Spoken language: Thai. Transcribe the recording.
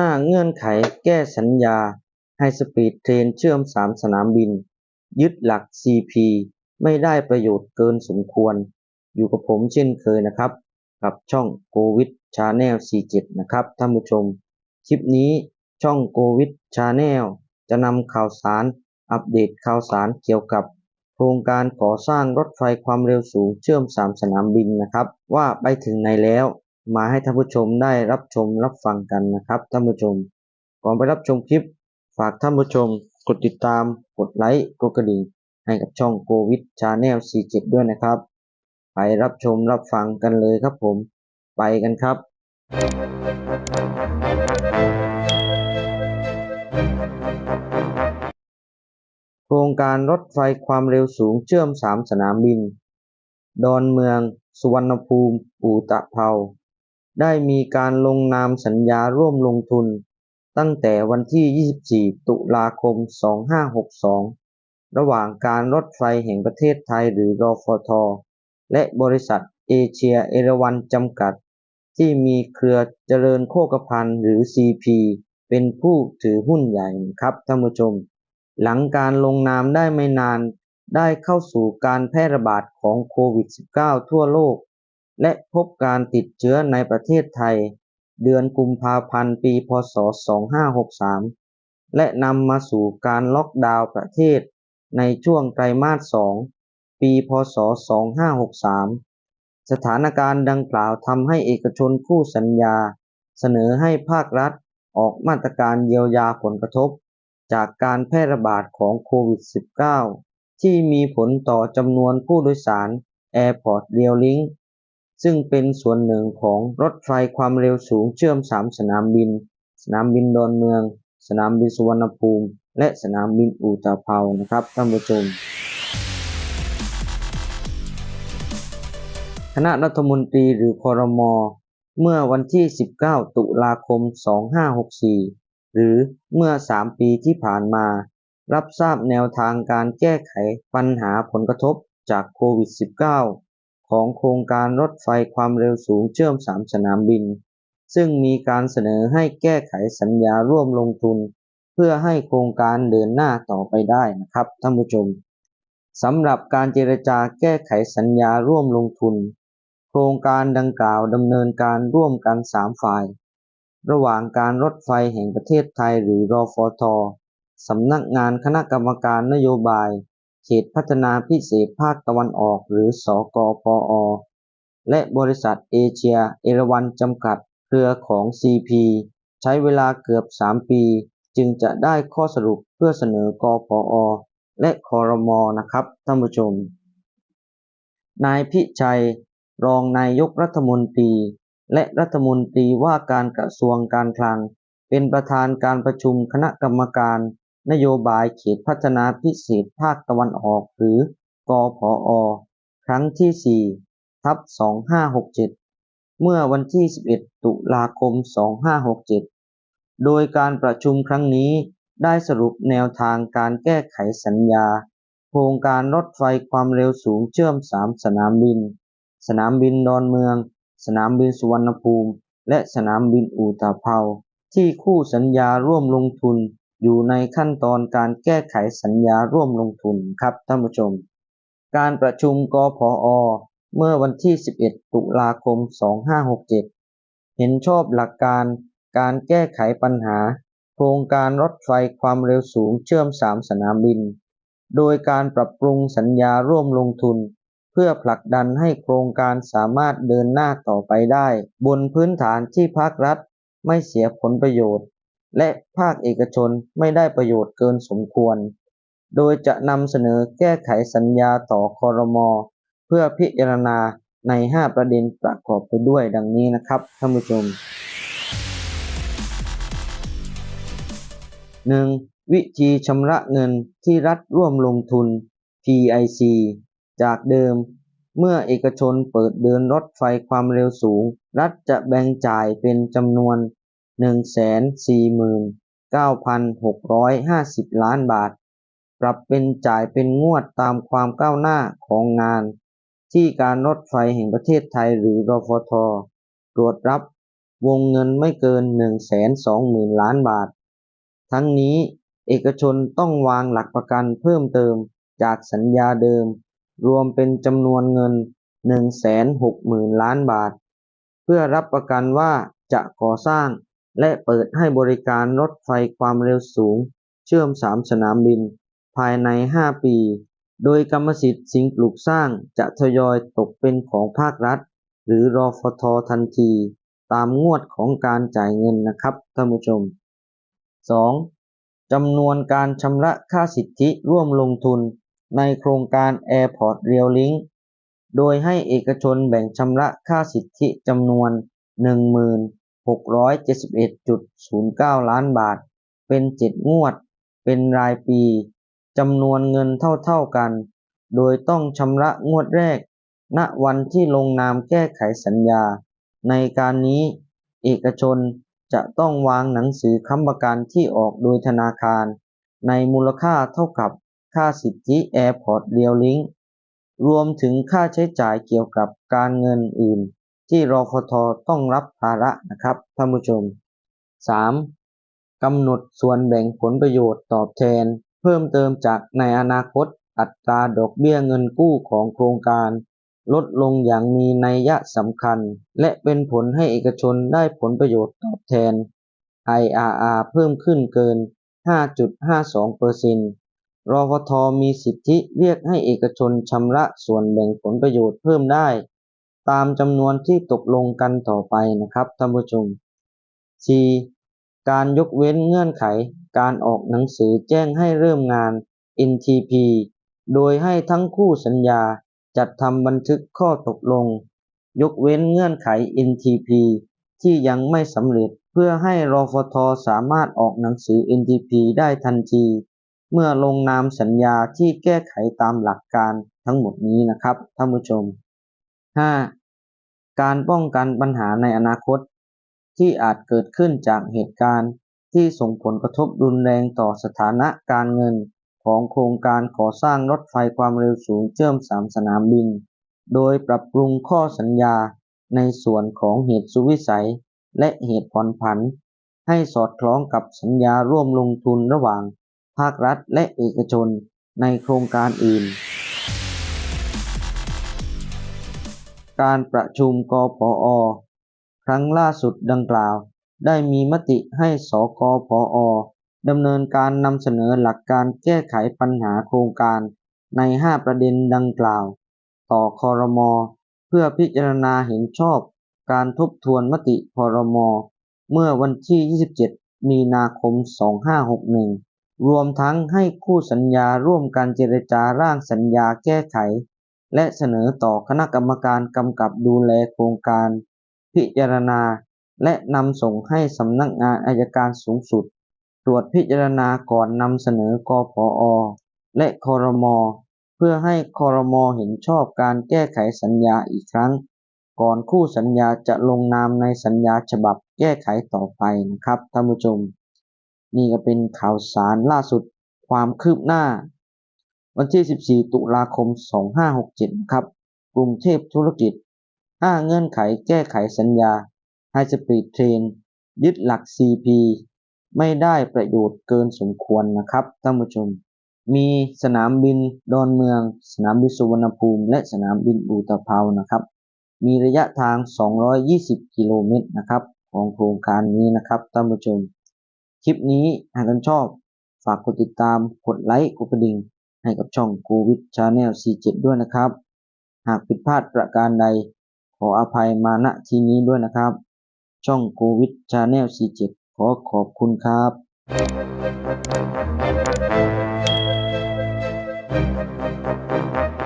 5. เงื่อนไขแก้สัญญา High Speed Train เชื่อม 3 สนามบิน ยึดหลัก CP ไม่ได้ประโยชน์เกินสมควร อยู่กับผมเช่นเคยนะครับ กับช่อง g o w i t Channel 47 นะครับท่านผู้ชม คลิปนี้ช่อง g o w i t Channel จะนำข่าวสารอัปเดตข่าวสารเกี่ยวกับโครงการก่อสร้างรถไฟความเร็วสูงเชื่อม 3 สนามบินนะครับ ว่าไปถึงไหนแล้ว มาให้ท่านผู้ชมได้รับชมรับฟังกันนะครับท่านผู้ชม ก่อนไปรับชมคลิป ฝากท่านผู้ชม กดติดตาม กดไลค์กดกระดิ่งให้กับช่องโ o วิดชาแนล47 ด้วยนะครับ ไปรับชมรับฟังกันเลยครับผม ไปกันครับ โครงการรถไฟความเร็วสูงเชื่อม 3 สนามบิน ดอนเมือง สุวรรณภูมิ อู่ตะเภา ได้มีการลงนามสัญญาร่วมลงทุน ตั้งแต่วันที่ 24 ตุลาคม 2562 ระหว่างการรถไฟแห่งประเทศไทยหรือรฟท และบริษัทเอเชียเอราวันจำกัด ที่มีเครือเจริญโภคภัณฑ์หรือ CP เป็นผู้ถือหุ้นใหญ่ครับท่านผู้ชม หลังการลงนามได้ไม่นานได้เข้าสู่การแพร่ระบาดของโควิด -19 ทั่วโลก และพบการติดเชื้อในประเทศไทย เดือนกุมภาพันธ์ปีพศ 2563 และนำมาสู่การล็อกดาวน์ประเทศในช่วงไตรมาส 2 ปี พศ 2563 สถานการณ์ดังกล่าวทำให้เอกชนคู่สัญญา เสนอให้ภาครัฐออกมาตรการเยียวยาผลกระทบ จากการแพร่ระบาดของโควิด -19 ที่มีผลต่อจำนวนผู้โดยสาร Airport Rail Link ซึ่งเป็นส่วนหนึ่งของรถไฟความเร็วสูงเชื่อม 3 สนามบิน สนามบินดอนเมือง สนามบินสุวรรณภูมิ และสนามบินอู่ตะเภานะครับท่านผู้ชมคณะรัฐมนตรีหรือคอรมอเมื่อวันที่ 19 ตุลาคม 2564 หรือเมื่อ 3 ปีที่ผ่านมา รับทราบแนวทางการแก้ไขปัญหาผลกระทบจากโควิด -19 ของโครงการรถไฟความเร็วสูงเชื่อม 3 สนามบิน ซึ่งมีการเสนอให้แก้ไขสัญญาร่วมลงทุน เพื่อให้โครงการเดินหน้าต่อไปได้นะครับท่านผู้ชมสำหรับการเจรจาแก้ไขสัญญาร่วมลงทุน โครงการดังกล่าวดำเนินการร่วมกัน 3 ฝ่าย ระหว่างการรถไฟแห่งประเทศไทยหรือรอฟทสำนักงานคณะกรรมการนโยบาย เขตพัฒนาพิเศษภาคตะวันออกหรือสอกปอ และบริษัทเอเชียเอราวันจำกัดเครือของ CP ใช้เวลาเกือบ 3 ปี จึงจะได้ข้อสรุปเพื่อเสนอกปอ และคอรมอนะครับท่านผู้ชม นายพิชัย รองนายกรัฐมนตรี และรัฐมนตรีว่าการกระทรวงการคลัง เป็นประธานการประชุมคณะกรรมการ นโยบายเขตพัฒนาพิเศษภาคตะวันออกหรือกพอครั้งที่ 4 ทับ 2567 เมื่อวันที่ 11 ตุลาคม 2567 โดยการประชุมครั้งนี้ได้สรุปแนวทางการแก้ไขสัญญา โครงการรถไฟความเร็วสูงเชื่อม 3 สนามบิน สนามบินดอนเมือง สนามบินสุวรรณภูมิ และสนามบินอู่ตะเภาที่คู่สัญญาร่วมลงทุน อยู่ในขั้นตอนการแก้ไขสัญญาร่วมลงทุนครับท่านผู้ชม การประชุมกพอเมื่อวันที่ 11 ตุลาคม 2567 เห็นชอบหลักการการแก้ไขปัญหา โครงการรถไฟความเร็วสูงเชื่อม 3 สนามบิน โดยการปรับปรุงสัญญาร่วมลงทุน เพื่อผลักดันให้โครงการสามารถเดินหน้าต่อไปได้ บนพื้นฐานที่ภาครัฐไม่เสียผลประโยชน์ และภาคเอกชนไม่ได้ประโยชน์เกินสมควร โดยจะนำเสนอแก้ไขสัญญาต่อคอรมอเพื่อพิจารณาใน 5 ประเด็นประกอบไปด้วยดังนี้นะครับท่านผู้ชม 1. วิธีชำระเงินที่รัฐร่วมลงทุน PIC จากเดิม เมื่อเอกชนเปิดเดินรถไฟความเร็วสูง รัฐจะแบ่งจ่ายเป็นจำนวน 149,650 ล้านบาท ปรับเป็นจ่ายเป็นงวดตามความก้าวหน้าของงาน ที่การรถไฟแห่งประเทศไทยหรือรฟท ตรวจรับวงเงินไม่เกิน 120,000 ล้านบาท ทั้งนี้เอกชนต้องวางหลักประกันเพิ่มเติมจากสัญญาเดิม รวมเป็นจำนวนเงิน 160,000 ล้านบาท เพื่อรับประกันว่าจะก่อสร้าง และเปิดให้บริการรถไฟความเร็วสูง เชื่อม 3 สนามบิน ภายใน 5 ปี โดยกรรมสิทธิ์สิ่งปลูกสร้างจะทยอยตกเป็นของภาครัฐ หรือรอฟททันที ตามงวดของการจ่ายเงินนะครับท่านผู้ชม 2. จำนวนการชำระค่าสิทธิร่วมลงทุนในโครงการ Airport Rail Link โดยให้เอกชนแบ่งชำระค่าสิทธิจำนวน 671.09 ล้านบาท เป็น 7 งวด เป็นรายปีจำนวนเงินเท่าๆกัน โดยต้องชำระงวดแรก ณ วันที่ลงนามแก้ไขสัญญา ในการนี้เอกชนจะต้องวางหนังสือค้ำประกันที่ออกโดยธนาคาร ในมูลค่าเท่ากับค่าสิทธิ Airport Rail Link รวมถึงค่าใช้จ่ายเกี่ยวกับการเงินอื่น ที่รอฟทต้องรับภาระนะครับท่านผู้ชม 3. กำหนดส่วนแบ่งผลประโยชน์ตอบแทน เพิ่มเติมจากในอนาคตอัตราดอกเบี้ยเงินกู้ของโครงการ ลดลงอย่างมีนัยยะสำคัญ และเป็นผลให้เอกชนได้ผลประโยชน์ตอบแทน IRR เพิ่มขึ้นเกิน 5.52%รอฟทมีสิทธิเรียกให้เอกชนชำระส่วนแบ่งผลประโยชน์เพิ่มได้ ตามจำนวนที่ตกลงกันต่อไปนะครับท่านผู้ชม 4. การยกเว้นเงื่อนไขการออกหนังสือแจ้งให้เริ่มงาน NTP โดยให้ทั้งคู่สัญญาจัดทำบันทึกข้อตกลง ยกเว้นเงื่อนไข NTP ที่ยังไม่สำเร็จเพื่อให้รฟทสามารถออกหนังสือ NTP ได้ทันที เมื่อลงนามสัญญาที่แก้ไขตามหลักการทั้งหมดนี้นะครับท่านผู้ชม 5. การป้องกันปัญหาในอนาคต ที่อาจเกิดขึ้นจากเหตุการณ์ที่ส่งผลกระทบรุนแรงต่อสถานะการเงินของโครงการก่อสร้างรถไฟความเร็วสูงเชื่อม3สนามบิน โดยปรับปรุงข้อสัญญาในส่วนของเหตุสุวิสัย และเหตุผ่อนผัน ให้สอดคล้องกับสัญญาร่วมลงทุนระหว่าง ภาครัฐและเอกชนในโครงการอื่น การประชุมกปอ ครั้งล่าสุดดังกล่าว ได้มีมติให้สกพอดำเนินการนำเสนอหลักการแก้ไขปัญหาโครงการใน 5 ประเด็นดังกล่าว ต่อคอรมอเพื่อพิจารณาเห็นชอบการทบทวนมติคอรมอเมื่อวันที่ 27 มีนาคม 2561 รวมทั้งให้คู่สัญญาร่วมกันเจรจาร่างสัญญาแก้ไข และเสนอต่อคณะกรรมการกำกับดูแลโครงการ พิจารณา และนำส่งให้สำนักงานอายการสูงสุด ตรวจพิจารณาก่อนนำเสนอกพอและคอรมอเพื่อให้คอรมอเห็นชอบการแก้ไขสัญญาอีกครั้ง ก่อนคู่สัญญาจะลงนามในสัญญาฉบับแก้ไขต่อไปนะครับท่านผู้ชม นี่ก็เป็นข่าวสารล่าสุดความคืบหน้า วันที่ 14 ตุลาคม 2567นะครับ กรุงเทพธุรกิจ 5 เงื่อนไขแก้ไขสัญญา High Speed Train ยึดหลัก CP ไม่ได้ประโยชน์เกินสมควรนะครับท่านผู้ชม มีสนามบินดอนเมือง สนามบินสุวรรณภูมิ และสนามบินอุตภเปานะครับ มีระยะทาง 220 กิโลเมตรนะครับ ของโครงการนี้นะครับท่านผู้ชม คลิปนี้หากท่านชอบ ฝากกดติดตาม กดไลค์ กดกระดิ่ง ให้กับช่องกูวิทชาแนล C7 ด้วยนะครับ หากผิดพลาดประการใด ขออภัยมาณที่นี้ด้วยนะครับ ช่องกูวิทชาแนล C7 ขอขอบคุณครับ